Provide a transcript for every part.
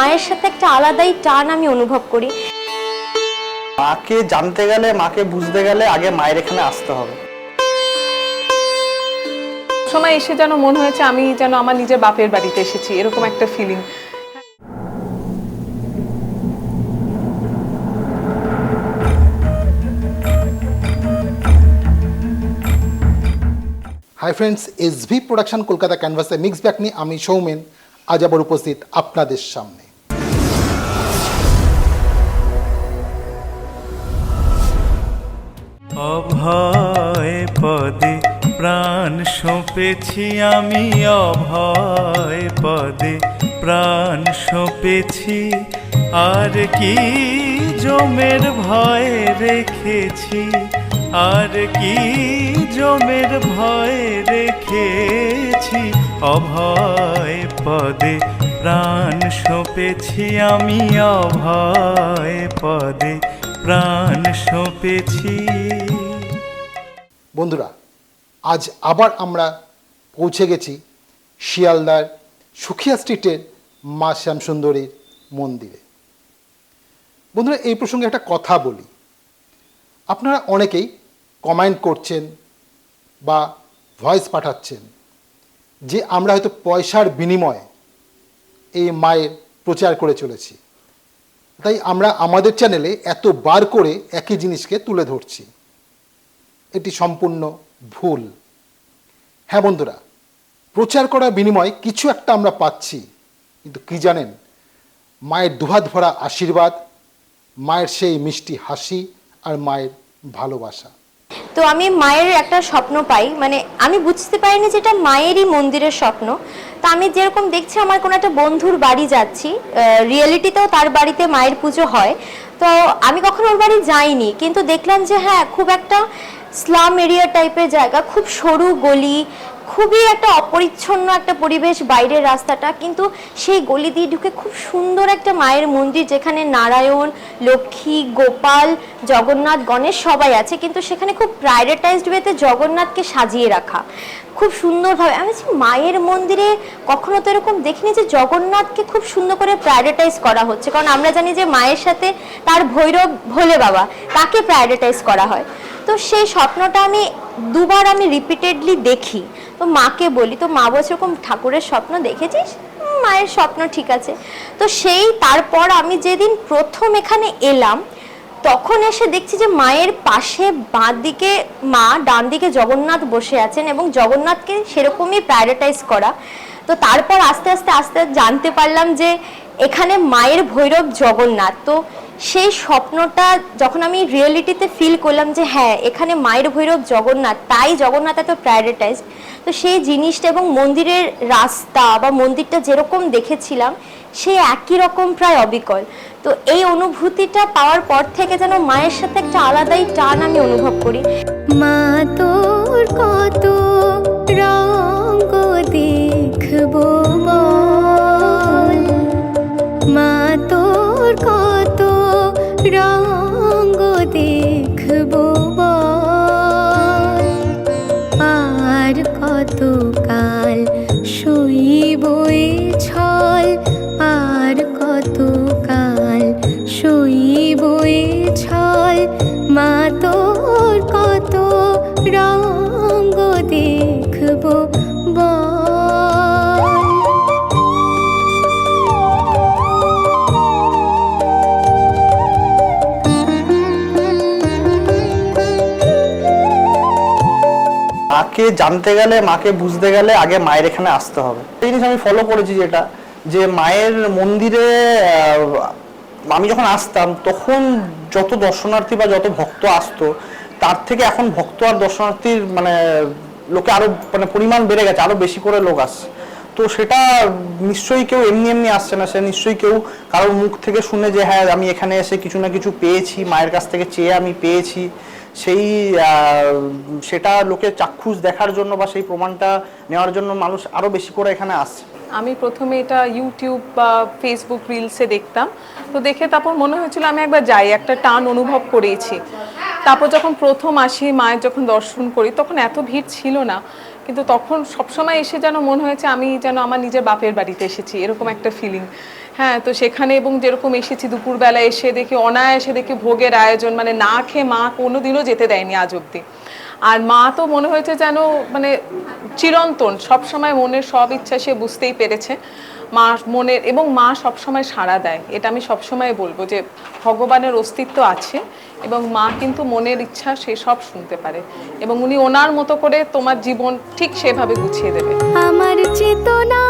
মায়ের সাথে একটা আলাদাই টান আমি অনুভব করি। মাকে জানতে গেলে মাকে বুঝতে গেলে আগে মায়ের এখানে আসতে হবে। সময় এসে যেন মনে হয়েছে আমি যেন আমার নিজের বাপের বাড়িতে এসেছি এরকম একটা feeling hi friends S V production Kolkata ক্যানভাসে মিক্স ব্যাক নিয়ে আমি সৌমেন। আজ আবার উপস্থিত আপনাদের সামনে। অভয় পদে প্রাণ সঁপেছি আমি, অভয় পদে প্রাণ সঁপেছি। আর কি জমের ভয় রেখেছি, আর কি জমের ভয় রেখেছি। অভয় পদে প্রাণ সঁপেছি আমি, অভয় পদে প্রাণ সঁপেছি। বন্ধুরা, আজ আবার আমরা পৌঁছে গেছি শিয়ালদার সুখিয়া স্ট্রিটের মা শ্যামসুন্দরীর মন্দিরে। বন্ধুরা, এই প্রসঙ্গে একটা কথা বলি। আপনারা অনেকেই কমেন্ট করছেন বা ভয়েস পাঠাচ্ছেন যে আমরা হয়তো পয়সার বিনিময়ে এই মায়ের প্রচার করে চলেছি। তাই আমরা আমাদের চ্যানেলে এত বার করে একই জিনিসকে তুলে ধরছি। এটি সম্পূর্ণ ভুল। হ্যাঁ বন্ধুরা, প্রচার করার বিনিময়ে কিছু একটা আমরা পাচ্ছি, কিন্তু কি জানেন? মায়ের দুহাত ভরা আশীর্বাদ, মায়ের সেই মিষ্টি হাসি আর মায়ের ভালোবাসা। তো আমি মায়ের একটা স্বপ্ন পাই মানে আমি বুঝতে পারিনি যেটা মায়েরই মন্দিরের স্বপ্ন। তা আমি যেরকম দেখছি, আমার কোনো একটা বন্ধুর বাড়ি যাচ্ছি রিয়েলিটিতেও তার বাড়িতে মায়ের পুজো হয়। তো আমি কখনো ওর বাড়ি যাইনি, কিন্তু দেখলাম যে হ্যাঁ খুব একটা স্লাম এরিয়া টাইপের জায়গা, খুব সরু গলি খুবই একটা অপরিচ্ছন্ন একটা পরিবেশ বাইরের রাস্তাটা, কিন্তু সেই গলি দিয়ে ঢুকে খুব সুন্দর একটা মায়ের মন্দির যেখানে নারায়ণ, লক্ষ্মী, গোপাল, জগন্নাথ, গণেশ সবাই আছে, কিন্তু সেখানে খুব প্রায়োরিটাইজড ওয়েতে জগন্নাথকে সাজিয়ে রাখা। খুব সুন্দরভাবে, আমি মায়ের মন্দিরে কখনো তো এরকম দেখিনি যে জগন্নাথকে খুব সুন্দর করে প্রায়োরিটাইজ করা হচ্ছে, কারণ আমরা জানি যে মায়ের সাথে তার ভৈরব ভোলে বাবা, তাকে প্রায়োরিটাইজ করা হয়। তো সেই স্বপ্নটা আমি দুবার আমি রিপিটেডলি দেখি। তো মাকে বলি, তো মা বলছে এরকম ঠাকুরের স্বপ্ন দেখেছিস? মায়ের স্বপ্ন ঠিক আছে। তো সেই তারপর আমি যেদিন প্রথম এখানে এলাম, তখন এসে দেখছি যে মায়ের পাশে বাঁ দিকে মা ডান দিকে জগন্নাথ বসে আছেন এবং জগন্নাথকে সেরকমই প্রায়োরিটাইজ করা। তো তারপর আস্তে আস্তে আস্তে জানতে পারলাম যে এখানে মায়ের ভৈরব জগন্নাথ। তো সেই স্বপ্নটা যখন আমি রিয়েলিটিতে ফিল করলাম যে হ্যাঁ এখানে মায়ের ভৈরব জগন্নাথ, তাই জগন্নাথ এত প্রায়োরিটাইজ তো সেই জিনিসটা এবং মন্দিরের রাস্তা বা মন্দিরটা যেরকম দেখেছিলাম, সে একই রকম প্রায় অবিকল। তো এই অনুভূতিটা পাওয়ার পর থেকে যেন মায়ের সাথে একটা আলাদাই টান আমি অনুভব করি। মা, তোর কত রঙ্গ দেখব বল রাম মাকে জানতে গেলে, মাকে বুঝতে গেলে আগে মায়ের এখানে আসতে হবে। এই জিনিস আমি ফলো করেছি যেটা, যে মায়ের মন্দিরে আমি যখন আসতাম, তখন যত দর্শনার্থী বা যত ভক্ত আসতো, তার থেকে এখন ভক্ত আর দর্শনার্থীর মানে লোকে আরও মানে পরিমাণ বেড়ে গেছে, আরও বেশি করে লোক আসছে। তো সেটা নিশ্চয়ই কেউ এমনি এমনি আসছে না, সে নিশ্চয়ই কেউ কারোর মুখ থেকে শুনে যে হ্যাঁ আমি এখানে এসে কিছু না কিছু পেয়েছি, মায়ের কাছ থেকে চেয়ে আমি পেয়েছি। সেই সেটা লোকে চাক্ষুষ দেখার জন্য বা সেই প্রমাণটা নেওয়ার জন্য মানুষ আরও বেশি করে এখানে আসছে। আমি প্রথমে এটা ইউটিউব বা ফেসবুক রিলসে দেখতাম। তো দেখে তারপর মনে হয়েছিল আমি একবার যাই, একটা টান অনুভব করেছি। তারপর যখন প্রথম আসি, মায়ের যখন দর্শন করি, তখন এত ভিড় ছিল না। কিন্তু তখন সবসময় এসে যেন মনে হয়েছে আমি যেন আমার নিজের বাপের বাড়িতে এসেছি, এরকম একটা ফিলিং হ্যাঁ তো সেখানে এবং যেরকম এসেছি দুপুরবেলা এসে দেখি অনায়াসে দেখি ভোগের আয়োজন মানে না খেয়ে মা কোনোদিনও যেতে দেয়নি আজ অব্দি আর মা তো মনে হয়েছে যেন মানে চিরন্তন, সবসময় মনের সব ইচ্ছা সে বুঝতেই পেরেছে। মা মনের, এবং মা সবসময় সাড়া দেয়, এটা আমি সবসময় বলব যে ভগবানের অস্তিত্ব আছে এবং মা কিন্তু মনের ইচ্ছা সে সব শুনতে পারে এবং উনি ওনার মতো করে তোমার জীবন ঠিক সেভাবে গুছিয়ে দেবে। আমার চেতনা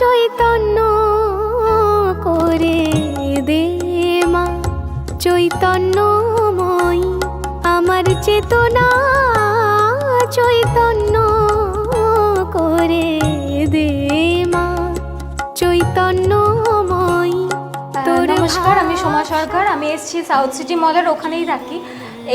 চৈতন্য করে দে মা। চৈতন্যময় আমার চেতনা চৈতন্য করে দে মা। চৈতন্যময় তোর নমস্কার আমি সোমা সরকার। আমি এসেছি সাউথ সিটি মলের ওখানেই থাকি।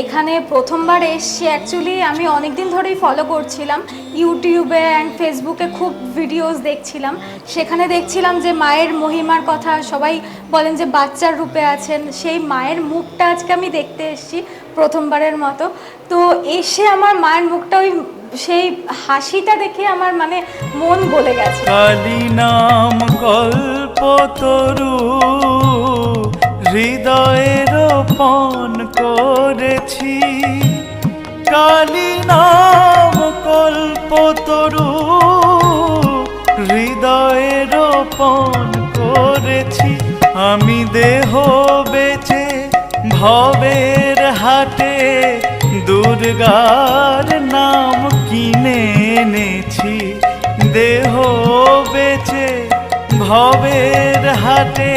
এখানে প্রথমবার এসছি। অ্যাকচুয়ালি আমি অনেক দিন ধরেই ফলো করছিলাম। ইউটিউবে অ্যান্ড ফেসবুকে খুব ভিডিওস দেখছিলাম। সেখানে দেখছিলাম যে মায়ের মহিমার কথা সবাই বলেন যে বাচ্চার রূপে আছেন। সেই মায়ের মুখটা আজকে আমি দেখতে এসেছি প্রথমবারের মতো। তো এসে আমার মায়ের মুখটা ওই সেই হাসিটা দেখে আমার মানে মন গলে গেছে। কালী নাম কল্পতরু হৃদয়ে রোপণ করেছি। কালী নাম কল্পতরু হৃদয়ে রোপণ করেছি। আমি দেহ বেচে ভবের হাটে দুর্গার নাম কিনে এনেছি। দেহ বেচে ভবের হাটে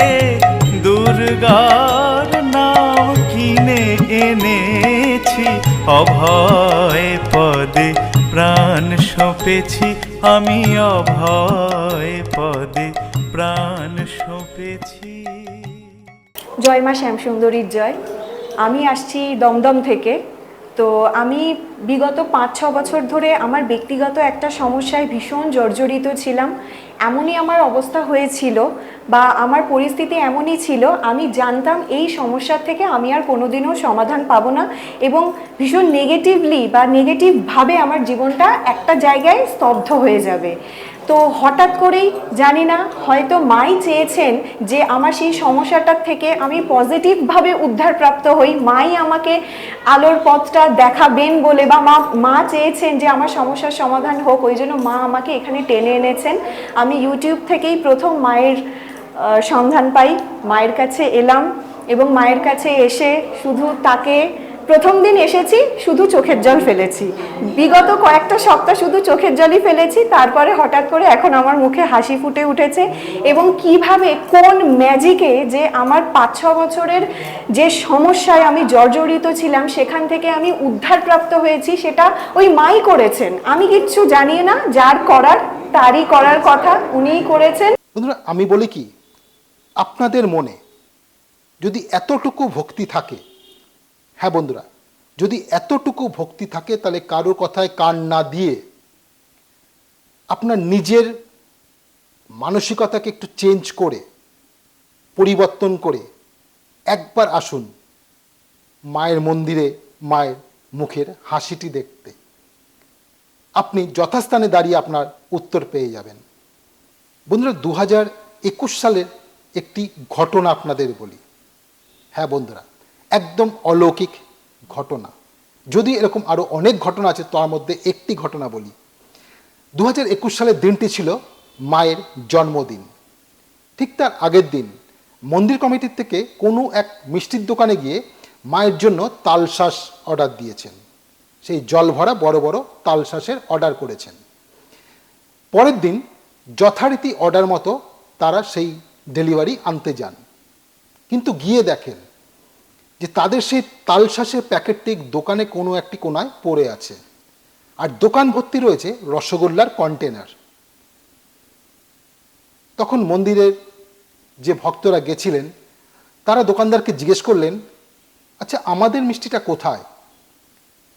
দুর্গার নাম কিনে এনেছি, অভয় পদে প্রাণ সঁপেছি, আমি অভয় পদে প্রাণ সঁপেছি। জয় মা শ্যামসুন্দরীর জয়। আমি আসছি দমদম থেকে। তো আমি বিগত পাঁচ, ছ বছর ধরে আমার ব্যক্তিগত একটা সমস্যায় ভীষণ জর্জরিত ছিলাম। এমনই আমার অবস্থা হয়েছিল বা আমার পরিস্থিতি এমনই ছিল, আমি জানতাম এই সমস্যার থেকে আমি আর কোনোদিনও সমাধান পাবো না এবং ভীষণ নেগেটিভলি বা নেগেটিভভাবে আমার জীবনটা একটা জায়গায় স্তব্ধ হয়ে যাবে। তো হঠাৎ করেই, জানি না, হয়তো মাই চেয়েছেন যে আমার সেই সমস্যাটার থেকে আমি পজিটিভভাবে উদ্ধারপ্রাপ্ত হই। মাই আমাকে আলোর পথটা দেখাবেন বলে বা মা মা চেয়েছেন যে আমার সমস্যার সমাধান হোক, ওই জন্য মা আমাকে এখানে টেনে এনেছেন। আমি ইউটিউব থেকেই প্রথম মায়ের সন্ধান পাই। মায়ের কাছে এলাম এবং মায়ের কাছে এসে শুধু তাকে প্রথম দিন এসেছি, শুধু চোখের জল ফেলেছি। বিগত কয়েকটা সপ্তাহ শুধু চোখের জলই ফেলেছি, তারপরে হঠাৎ করে এখন আমার মুখে হাসি ফুটে উঠেছে এবং কীভাবে, কোন ম্যাজিকে যে আমার পাঁচ, ছ বছরের যে সমস্যায় আমি জর্জরিত ছিলাম, সেখান থেকে আমি উদ্ধারপ্রাপ্ত হয়েছি, সেটা ওই মাই করেছেন। আমি কিচ্ছু জানি না, যার করার, তারই করার কথা উনিই করেছেন। বন্ধুরা, আমি বলি কি, আপনাদের মনে যদি এতটুকু ভক্তি থাকে হ্যাঁ বন্ধুরা, যদি এতটুকু ভক্তি থাকে তাহলে কারোর কথায় কান না দিয়ে আপনার নিজের মানসিকতাকে একটু চেঞ্জ করে, পরিবর্তন করে একবার আসুন মায়ের মন্দিরে, মায়ের মুখের হাসিটি দেখতে। আপনি যথাস্থানে দাঁড়িয়ে আপনার উত্তর পেয়ে যাবেন। বন্ধুরা দু হাজার একুশ সালের একটি ঘটনা আপনাদের বলি। হ্যাঁ বন্ধুরা একদম অলৌকিক ঘটনা। যদি এরকম আরও অনেক ঘটনা আছে, তার মধ্যে একটি ঘটনা বলি। দু হাজার একুশ সালের দিনটি ছিল মায়ের জন্মদিন। ঠিক তার আগের দিন মন্দির কমিটির থেকে কোনো এক মিষ্টির দোকানে গিয়ে মায়ের জন্য তালশাঁস অর্ডার দিয়েছেন। সেই জল ভরা বড় বড় তালশাঁসের অর্ডার করেছেন। পরের দিন যথারীতি অর্ডার মতো তারা সেই ডেলিভারি আনতে যান। কিন্তু গিয়ে দেখেন যে তাদের সেই তালশাঁসের প্যাকেটটি দোকানে কোনো একটি কোনায় পড়ে আছে। আর দোকান ভর্তি রয়েছে রসগোল্লার কন্টেনার। তখন মন্দিরের যে ভক্তরা গেছিলেন, তারা দোকানদারকে জিজ্ঞেস করলেন আচ্ছা আমাদের মিষ্টিটা কোথায়?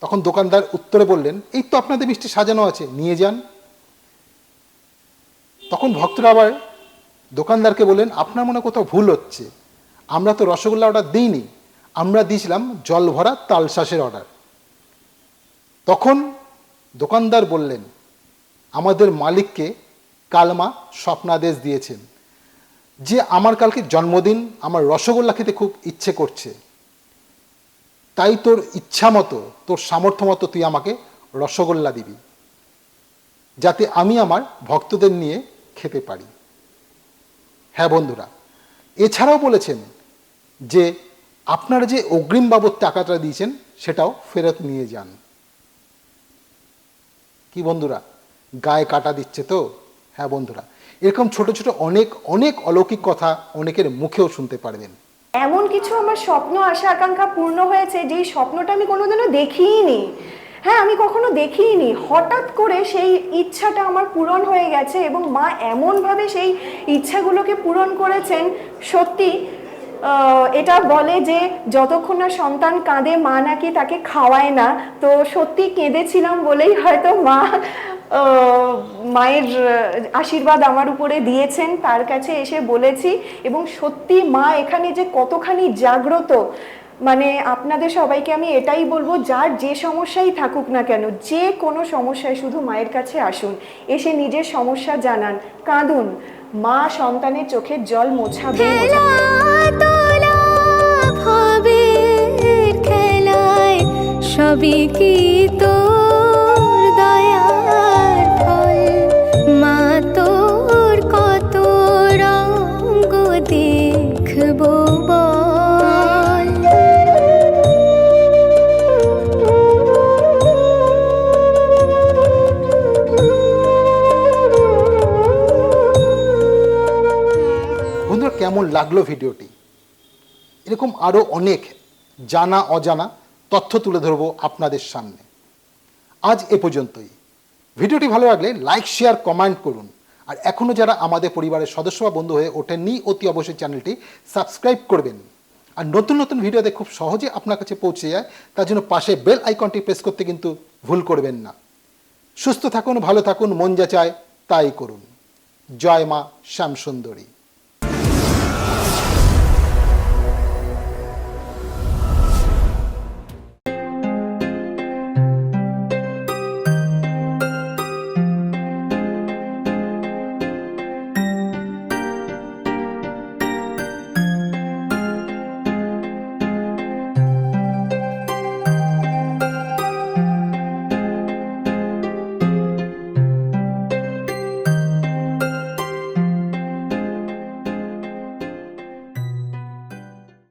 তখন দোকানদার উত্তরে বললেন, এই তো আপনাদের মিষ্টি সাজানো আছে, নিয়ে যান। তখন ভক্তরা আবার দোকানদারকে বললেন, আপনার মনে কোথাও ভুল হচ্ছে। আমরা তো রসগোল্লা অর্ডার দিইনি। আমরা দিয়েছিলাম জল ভরা তালশাঁসের অর্ডার তখন দোকানদার বললেন, আমাদের মালিককে কালমা স্বপ্নাদেশ দিয়েছেন, যে আমার কালকে জন্মদিন, আমার রসগোল্লা খেতে খুব ইচ্ছে করছে। তাই তোর ইচ্ছা মতো, তোর সামর্থ্য মতো তুই আমাকে রসগোল্লা দিবি, যাতে আমি আমার ভক্তদের নিয়ে খেতে পারি। হ্যাঁ বন্ধুরা, এছাড়াও বলেছেন যে আপনারা যে অগ্রিম বাবদ টাকাটা দিয়েছেন, সেটাও ফেরত নিয়ে যান। কি বন্ধুরা? গায়ে কাটা দিচ্ছে তো? হ্যাঁ বন্ধুরা, এরকম ছোট ছোট অনেক অনেক অলৌকিক কথা অনেকের মুখেও শুনতে পারবেন। এমন কিছু আমার স্বপ্ন, আশা, আকাঙ্ক্ষা পূর্ণ হয়েছে, যেই স্বপ্নটা আমি কোনোদিনও দেখিইনি হ্যাঁ আমি কখনো দেখিনি। হঠাৎ করে সেই ইচ্ছাটা আমার পূরণ হয়ে গেছে এবং মা এমনভাবে সেই ইচ্ছাগুলোকে পূরণ করেছেন, সত্যি এটা বলে যে যতক্ষণ না সন্তান কাঁদে, মা নাকি তাকে খাওয়ায় না। তো সত্যি কেঁদেছিলাম বলেই হয়তো মা মায়ের আশীর্বাদ আমার উপরে দিয়েছেন, তার কাছে এসে বলেছি। এবং সত্যি মা এখানে যে কতখানি জাগ্রত মানে আপনাদের সবাইকে আমি এটাই বলব, যার যে সমস্যাই থাকুক না কেন, যে কোনো সমস্যায় শুধু মায়ের কাছে আসুন, এসে নিজের সমস্যা জানান, কাঁদুন। মা সন্তানের চোখের জল মোছাবে। সবই কি তোর মা তোর কত কেমন লাগল ভিডিওটি? এরকম আরও অনেক জানা অজানা তথ্য তুলে ধরবো আপনাদের সামনে। আজ এ পর্যন্তই। ভিডিওটি ভালো লাগলে লাইক, শেয়ার, কমেন্ট করুন। আর এখনও যারা আমাদের পরিবারের সদস্য বা বন্ধু হয়ে ওঠেননি, অতি অবশ্যই চ্যানেলটি সাবস্ক্রাইব করবেন। আর নতুন নতুন ভিডিওতে খুব সহজে আপনার কাছে পৌঁছে যায়, তার জন্য পাশে বেল আইকনটি প্রেস করতে কিন্তু ভুল করবেন না। সুস্থ থাকুন, ভালো থাকুন, মন যা চায় তাই করুন। জয় মা শ্যামসুন্দরী।